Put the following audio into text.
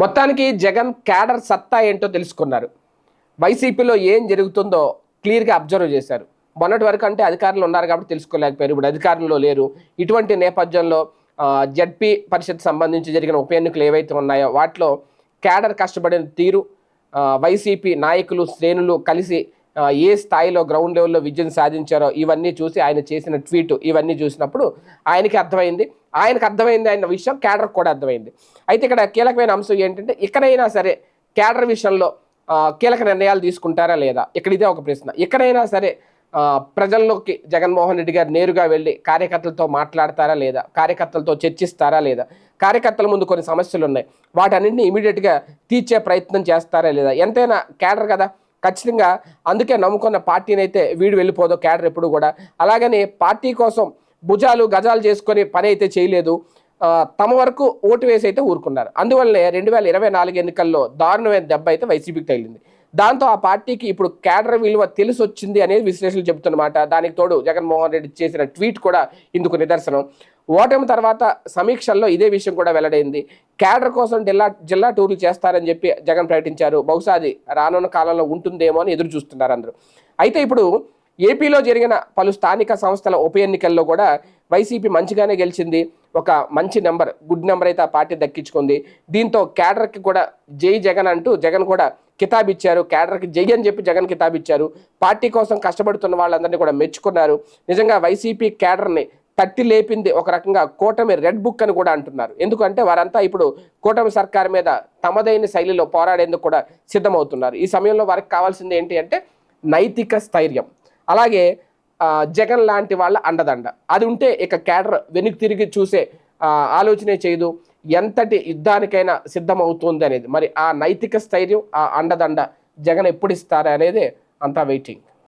మొత్తానికి జగన్ క్యాడర్ సత్తా ఏంటో తెలుసుకున్నారు. వైసీపీలో ఏం జరుగుతుందో క్లియర్గా అబ్జర్వ్ చేశారు. మొన్నటి వరకు అంటే అధికారులు ఉన్నారు కాబట్టి తెలుసుకోలేకపోయారు. ఇప్పుడు అధికారంలో లేరు. ఇటువంటి నేపథ్యంలో జడ్పీ పరిషత్ సంబంధించి జరిగిన ఉప ఎన్నికలు ఏవైతే ఉన్నాయో వాటిలో క్యాడర్ కష్టపడిన తీరు వైసీపీ నాయకులు శ్రేణులు కలిసి ఏ స్థాయిలో గ్రౌండ్ లెవెల్లో విజయం సాధించారో ఇవన్నీ చూసి ఆయన చేసిన ట్వీట్ ఇవన్నీ చూసినప్పుడు ఆయనకి అర్థమైంది. ఆయనకు అర్థమైంది ఆయన విషయం క్యాడర్ కూడా అర్థమైంది. అయితే ఇక్కడ కీలకమైన అంశం ఏంటంటే ఎక్కడైనా సరే క్యాడర్ విషయంలో కీలక నిర్ణయాలు తీసుకుంటారా లేదా? ఇక్కడ ఇదే ఒక ప్రశ్న. ఎక్కడైనా సరే ప్రజల్లోకి జగన్మోహన్ రెడ్డి గారు నేరుగా వెళ్ళి కార్యకర్తలతో మాట్లాడతారా లేదా? కార్యకర్తలతో చర్చిస్తారా లేదా? కార్యకర్తల ముందు కొన్ని సమస్యలు ఉన్నాయి. వాటన్నింటినీ ఇమీడియట్గా తీర్చే ప్రయత్నం చేస్తారా లేదా? ఎంతైనా క్యాడర్ కదా ఖచ్చితంగా అందుకే నమ్ముకున్న పార్టీని అయితే వీడు వెళ్ళిపోదు క్యాడర్ ఎప్పుడు కూడా. అలాగని పార్టీ కోసం భుజాలు గజాలు చేసుకొని పని అయితే చేయలేదు. తమ వరకు ఓటు వేసి అయితే ఊరుకున్నారు. అందువల్లనే రెండు వేల ఇరవై నాలుగు ఎన్నికల్లో దారుణమైన దెబ్బ అయితే వైసీపీకి తగిలింది. దాంతో ఆ పార్టీకి ఇప్పుడు క్యాడర్ విలువ తెలిసి వచ్చింది అనేది విశ్లేషణలు చెబుతున్నమాట. దానికి తోడు జగన్మోహన్ రెడ్డి చేసిన ట్వీట్ కూడా ఇందుకు నిదర్శనం. ఓటమి తర్వాత సమీక్షల్లో ఇదే విషయం కూడా వెల్లడైంది. క్యాడర్ కోసం జిల్లా జిల్లా టూర్లు చేస్తారని చెప్పి జగన్ ప్రకటించారు. బహుశా అది రానున్న కాలంలో ఉంటుందేమో అని ఎదురు చూస్తున్నారు అందరూ. అయితే ఇప్పుడు ఏపీలో జరిగిన పలు స్థానిక సంస్థల ఉప ఎన్నికల్లో కూడా వైసీపీ మంచిగానే గెలిచింది. ఒక మంచి నెంబర్ గుడ్ నెంబర్ అయితే ఆ పార్టీ దక్కించుకుంది. దీంతో క్యాడర్కి కూడా జై జగన్ అంటూ జగన్ కూడా కితాబ్ ఇచ్చారు క్యాడర్కి జై అని చెప్పి జగన్ కితాబ్ ఇచ్చారు పార్టీ కోసం కష్టపడుతున్న వాళ్ళందరినీ కూడా మెచ్చుకున్నారు. నిజంగా వైసీపీ క్యాడర్ని తట్టి లేపింది ఒక రకంగా కూటమి రెడ్ బుక్ అని కూడా అంటున్నారు. ఎందుకంటే వారంతా ఇప్పుడు కూటమి సర్కార్ మీద తమదైన శైలిలో పోరాడేందుకు కూడా సిద్ధమవుతున్నారు. ఈ సమయంలో వారికి కావాల్సింది ఏంటి అంటే నైతిక స్థైర్యం. అలాగే జగన్ లాంటి వాళ్ళ అండదండ. అది ఉంటే ఇక క్యాడర్ వెనక్కి తిరిగి చూసే ఆలోచనే చేయదు. ఎంతటి యుద్ధానికైనా సిద్ధమవుతుంది అనేది మరి ఆ నైతిక స్థైర్యం ఆ అండదండ జగన్ ఎప్పుడు ఇస్తారా అనేది అంతా వెయిటింగ్